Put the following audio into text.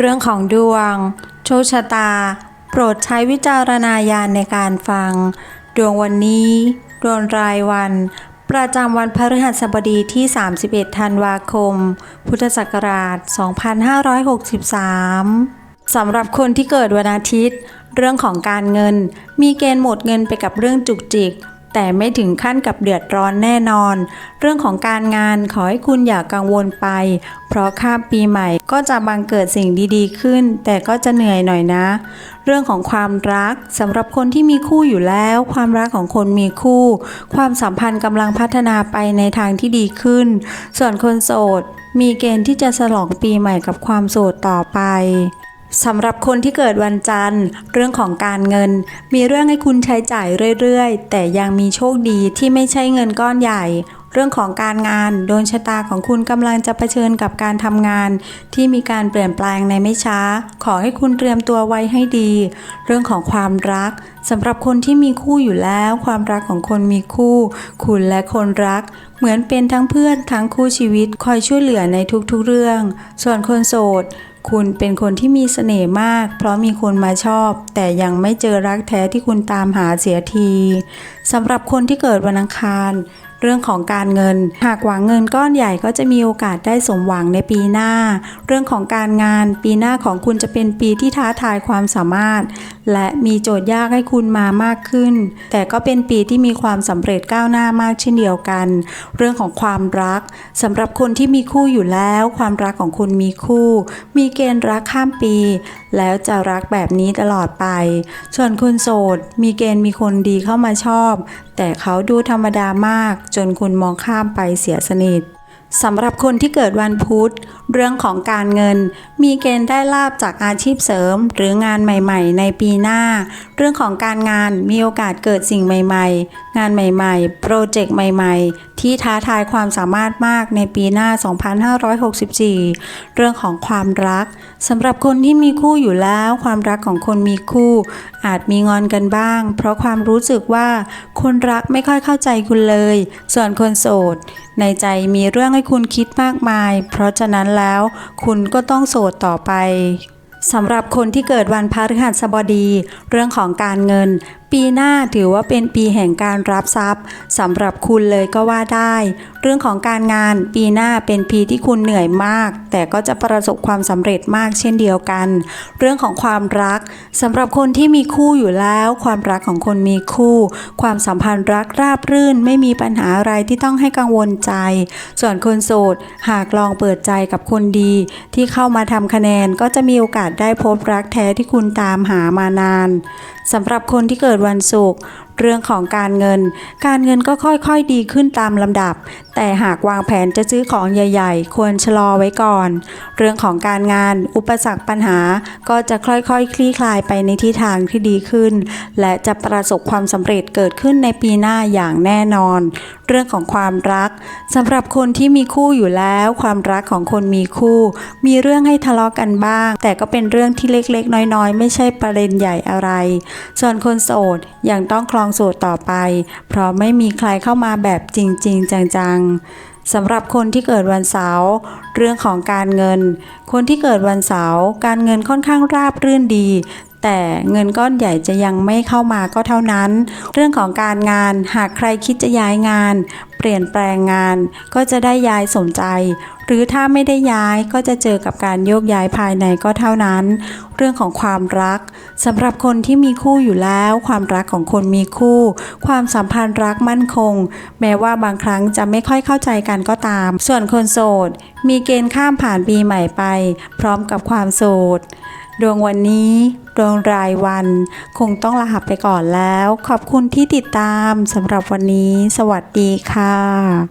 เรื่องของดวง โชคชะตา โปรดใช้วิจารณญาณในการฟัง ดวงวันนี้ ดวงรายวัน ประจำวันพฤหัสบดีที่ 31 ธันวาคม พุทธศักราช 2563 สำหรับคนที่เกิดวันอาทิตย์ เรื่องของการเงิน มีเกณฑ์หมดเงินไปกับเรื่องจุกจิก แต่ไม่ถึงขั้นกับเดือดร้อนแน่นอน เรื่องของการงานขอให้คุณอย่ากังวลไป เพราะข้ามปีใหม่ก็จะบังเกิดสิ่งดีๆขึ้น แต่ก็จะเหนื่อยหน่อยนะ เรื่องของความรักสำหรับคนที่มีคู่อยู่แล้ว ความรักของคนมีคู่ ความสัมพันธ์กำลังพัฒนาไปในทางที่ดีขึ้น ส่วนคนโสด มีเกณฑ์ที่จะฉลองปีใหม่กับความโสดต่อไป สำหรับคนที่เกิดวันจันทร์ เรื่องของการเงิน มีเรื่องให้คุณใช้จ่ายเรื่อยๆ แต่ยังมีโชคดีที่ไม่ใช่เงินก้อนใหญ่ เรื่องของการงานดวงชะตาของคุณกำลังจะเผชิญกับการทำงาน ที่มีการเปลี่ยนแปลงในไม่ช้า ขอให้คุณเตรียมตัวไว้ให้ดี เรื่องของความรักสำหรับคนที่มีคู่อยู่แล้ว ความรักของคนมีคู่ คุณและคนรัก เหมือนเป็นทั้งเพื่อนทั้งคู่ชีวิตคอยช่วยเหลือในทุกๆเรื่อง ส่วนคนโสด คุณเป็นคนที่มีเสน่ห์มาก เพราะมีคนมาชอบ แต่ยังไม่เจอรักแท้ที่คุณตามหาเสียทีสำหรับคนที่เกิดวันอังคาร เรื่องของการเงิน หากหวังเงินก้อนใหญ่ก็จะมีโอกาสได้สมหวังในปีหน้า เรื่องของการงานปีหน้าของคุณจะเป็นปีที่ท้าทายความสามารถ และมีโจทย์ยากให้คุณมามากขึ้น แต่ก็เป็นปีที่มีความสำเร็จก้าวหน้ามากเช่นเดียวกัน เรื่องของความรักสำหรับคนที่มีคู่อยู่แล้ว ความรักของคุณมีคู่ มีเกณฑ์รักข้ามปี แล้วจะรักแบบนี้ตลอดไป ส่วนคนโสดมีเกณฑ์มีคนดีเข้ามาชอบ แต่เขาดูธรรมดามากจนคุณมองข้ามไปเสียสนิท สำหรับคนที่เกิดวันพุธ เรื่องของการเงิน มีเกณฑ์ได้ลาบจากอาชีพเสริม หรืองานใหม่ ๆ ในปีหน้า เรื่องของการงานมีโอกาสเกิดสิ่งใหม่ ๆ งานใหม่ ๆ โปรเจกต์ใหม่ ๆ ที่ท้าทายความสามารถมากในปีหน้า 2564 เรื่องของความรักสำหรับคนที่มีคู่อยู่แล้ว ความรักของคนมีคู่ อาจมีงอนกันบ้าง เพราะความรู้สึกว่าคนรักไม่ค่อยเข้าใจคุณเลย ส่วนคนโสด ในใจมีเรื่องให้คุณคิดมากมาย เพราะฉะนั้นแล้วคุณก็ต้องโสดต่อไปสำหรับคนที่เกิดวันพฤหัสบดี เรื่องของการเงิน ปีหน้าถือว่าเป็นปีแห่งการรับทรัพย์สำหรับคุณเลยก็ว่าได้ เรื่องของการงานปีหน้าเป็นปีที่คุณเหนื่อยมาก แต่ก็จะประสบความสำเร็จมากเช่นเดียวกัน เรื่องของความรักสำหรับคนที่มีคู่อยู่แล้ว ความรักของคนมีคู่ ความสัมพันธ์รักราบรื่น ไม่มีปัญหาอะไรที่ต้องให้กังวลใจ ส่วนคนโสดหากลองเปิดใจกับคนดี ที่เข้ามาทำคะแนนก็จะมีโอกาสได้พบรักแท้ที่คุณตามหามานานสำหรับคนที่เกิดวันศุกร์ เรื่องของการเงิน การเงินก็ค่อยๆดีขึ้นตามลำดับ แต่หากวางแผนจะซื้อของใหญ่ ๆ ควรชะลอไว้ก่อน เรื่องของการงาน อุปสรรคปัญหาก็จะค่อยๆคลี่คลายไปในทิศทางที่ดีขึ้น และจะประสบความสำเร็จเกิดขึ้นในปีหน้าอย่างแน่นอน เรื่องของความรักสำหรับคนที่มีคู่อยู่แล้ว ความรักของคนมีคู่ มีเรื่องให้ทะเลาะกันบ้าง แต่ก็เป็นเรื่องที่เล็กๆ น้อยๆ ไม่ใช่ประเด็นใหญ่อะไร ส่วนคนโสดยังต้องคลองโสดต่อไป เพราะไม่มีใครเข้ามาแบบจริง ๆ จังๆสำหรับคนที่เกิดวันเสาร์เรื่องของการเงิน คนที่เกิดวันเสาร์การเงินค่อนข้างราบรื่นดี แต่เงินก้อนใหญ่จะยังไม่เข้ามาก็เท่านั้น เรื่องของการงานหากใครคิดจะย้ายงาน เปลี่ยนแปลงงานก็จะได้ย้ายสมใจ หรือถ้าไม่ได้ย้ายก็จะเจอกับการโยกย้ายภายในก็เท่านั้น เรื่องของความรักสำหรับคนที่มีคู่อยู่แล้ว ความรักของคนมีคู่ ความสัมพันธ์รักมั่นคง แม้ว่าบางครั้งจะไม่ค่อยเข้าใจกันก็ตาม ส่วนคนโสด มีเกณฑ์ข้ามผ่านปีใหม่ไป พร้อมกับความโสด ดวงวันนี้ดวงรายวัน คงต้องลาไปก่อนแล้ว ขอบคุณที่ติดตามสำหรับวันนี้ สวัสดีค่ะ